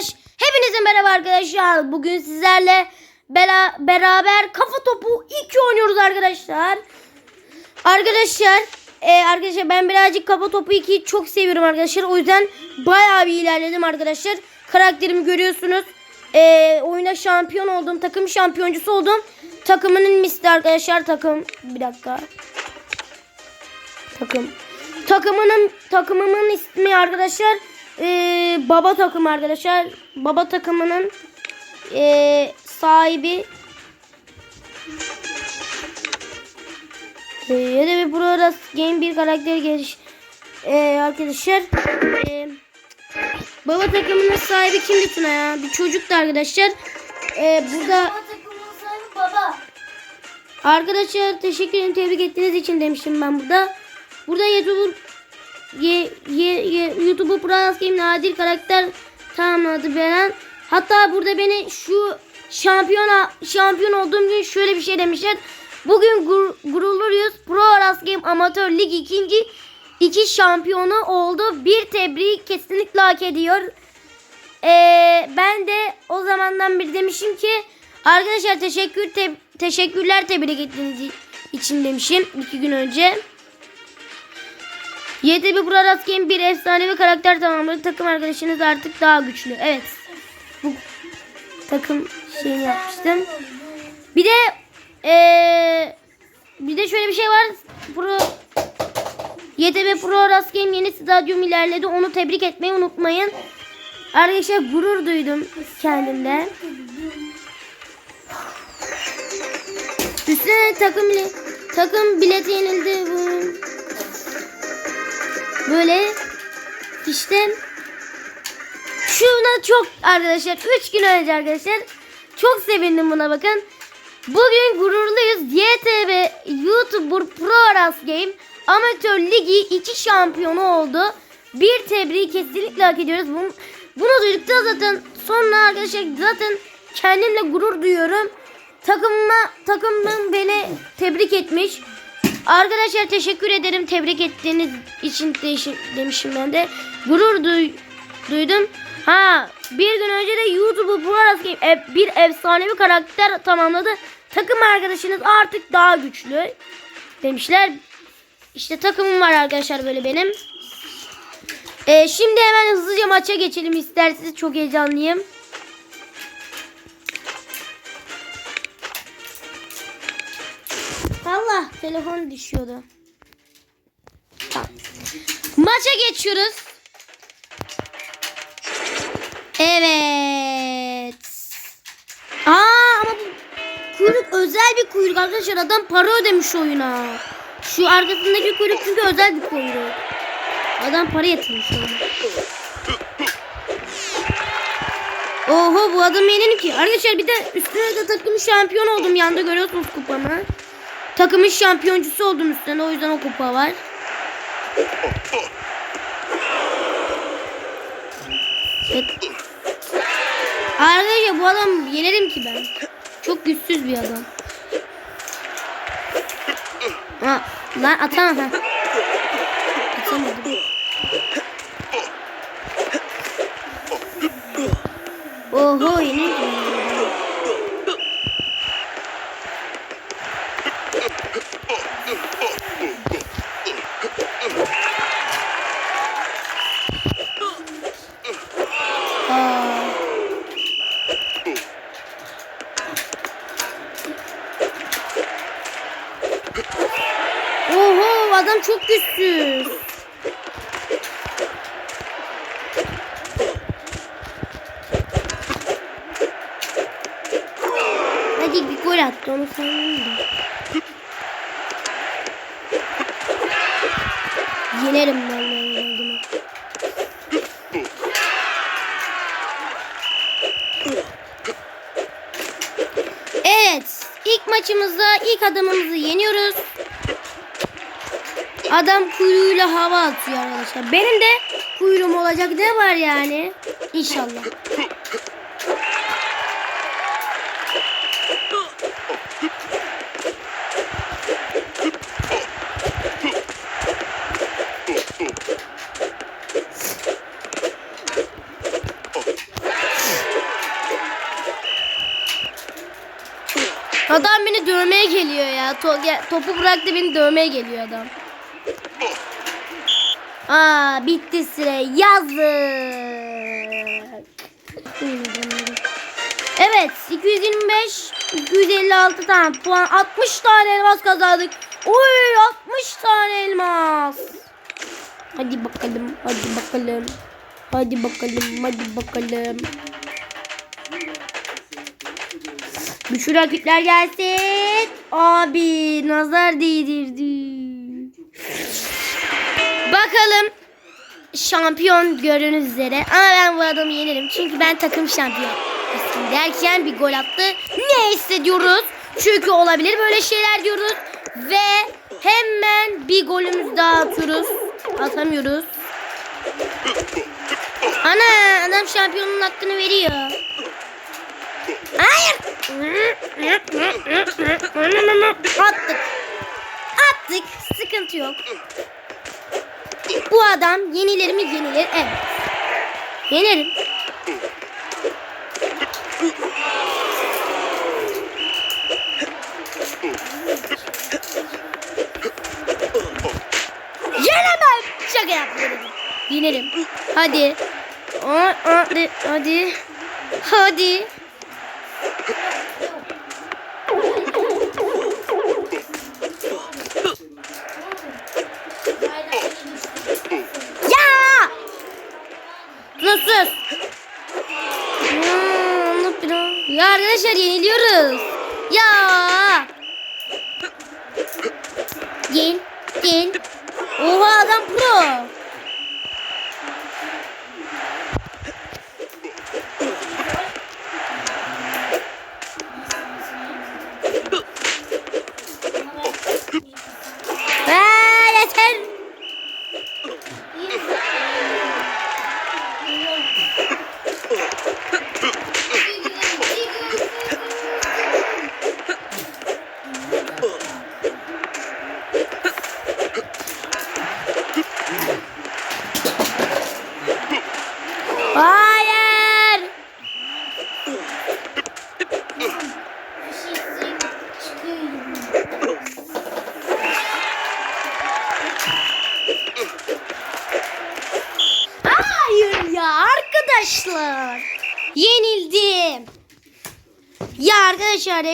arkadaş. Hepinize merhaba arkadaşlar. Bugün sizlerle bela- beraber kafa topu 2 oynuyoruz arkadaşlar. Arkadaşlar, e, arkadaşlar ben birazcık kafa topu 2'yi çok seviyorum arkadaşlar. O yüzden bayağı bir ilerledim arkadaşlar. Karakterimi görüyorsunuz. E, oyuna şampiyon oldum. Takım şampiyoncusu oldum. Takımının misli arkadaşlar. Takım bir dakika. Takım. Takımının takımımın ismi arkadaşlar ee, baba takım arkadaşlar. Baba takımının ee, sahibi ee, ya da bir Broras Game bir karakter geliş ee, arkadaşlar ee, baba takımının sahibi kimdi Tuna ya? Bir çocuktu arkadaşlar. Ee, burada Baba. Arkadaşlar teşekkür ederim tebrik ettiğiniz için demiştim ben burada. Burada YouTube ye, ye, ye, YouTube'u Brawl Game nadir karakter tamamladı veren. Hatta burada beni şu şampiyon şampiyon olduğum gün şöyle bir şey demişler. Bugün gur, gururluyuz. Pro Brawl Game Amatör Lig ikinci iki şampiyonu oldu. Bir tebrik kesinlikle hak ediyor. Ee, ben de o zamandan beri demişim ki arkadaşlar teşekkür te- teşekkürler tebrik ettiğiniz için demişim iki gün önce. YTB Brawl Game bir efsanevi karakter tamamladı. Takım arkadaşınız artık daha güçlü. Evet. Bu takım şeyini yapmıştım. Bir de ee, bir de şöyle bir şey var. Pro YTB Pro Rast Game yeni stadyum ilerledi. Onu tebrik etmeyi unutmayın. Arkadaşlar gurur duydum kendimde. Üstüne takım takım bileti yenildi. Böyle işte şuna çok arkadaşlar 3 gün önce arkadaşlar çok sevindim buna bakın. Bugün gururluyuz. YTV YouTuber Pro Ras Game Amatör Ligi 2 şampiyonu oldu. Bir tebriği kesinlikle hak ediyoruz. Bunu, bunu duyduktan zaten sonra arkadaşlar zaten kendimle gurur duyuyorum. Takımıma takımım beni tebrik etmiş. Arkadaşlar teşekkür ederim tebrik ettiğiniz için de- demişim ben de. Gurur duy- duydum. Ha bir gün önce de YouTube'u Brawl e, bir efsanevi karakter tamamladı. Takım arkadaşınız artık daha güçlü demişler. İşte takımım var arkadaşlar böyle benim. E, şimdi hemen hızlıca maça geçelim isterseniz çok heyecanlıyım. Telefon düşüyordu. Tamam. Maça geçiyoruz. Evet. Aa ama bu kuyruk özel bir kuyruk arkadaşlar. Adam para ödemiş oyuna. Şu arkasındaki kuyruk çünkü özel bir kuyruk. Adam para yatırmış oyuna. Oho bu adam yenin ki. Arkadaşlar bir de üstüne de takım şampiyon oldum. Yanda görüyorsunuz kupamı. Takımın şampiyoncusu oldum üstüne. O yüzden o kupa var. Evet. Arkadaşlar bu adam yenerim ki ben. Çok güçsüz bir adam. Ha, lan atamam ha. Atamadım. Oho yine. Çok güçsüz. Hadi bir gol attı onu da. Yenerim ben Ronaldo'mu. Evet. ilk maçımızda ilk adamımızı yeniyoruz. Adam kuyruğuyla hava atıyor arkadaşlar. Benim de kuyruğum olacak ne var yani? İnşallah. Adam beni dövmeye geliyor ya. To topu bıraktı beni dövmeye geliyor adam. Aa bitti süre. Yazık. Evet 225 256 tane puan 60 tane elmas kazandık. Oy 60 tane elmas. Hadi bakalım hadi bakalım. Hadi bakalım hadi bakalım. Güçlü rakipler gelsin. Abi nazar değdirdi. Bakalım şampiyon gördüğünüz üzere. Ama ben bu adamı yenerim. Çünkü ben takım şampiyon. Derken bir gol attı. Ne hissediyoruz? Çünkü olabilir böyle şeyler diyoruz. Ve hemen bir golümüzü daha atıyoruz. Atamıyoruz. Ana adam şampiyonun hakkını veriyor. Hayır. Attık. Sıkıntı yok. Bu adam yenilir mi yenilir. Evet. Yenerim. Yenemem. Şaka yapıyorum. Yenerim. Hadi. Hadi. Hadi. Hadi. Bien. Arkadaşlar. Yenildim. Ya arkadaşlar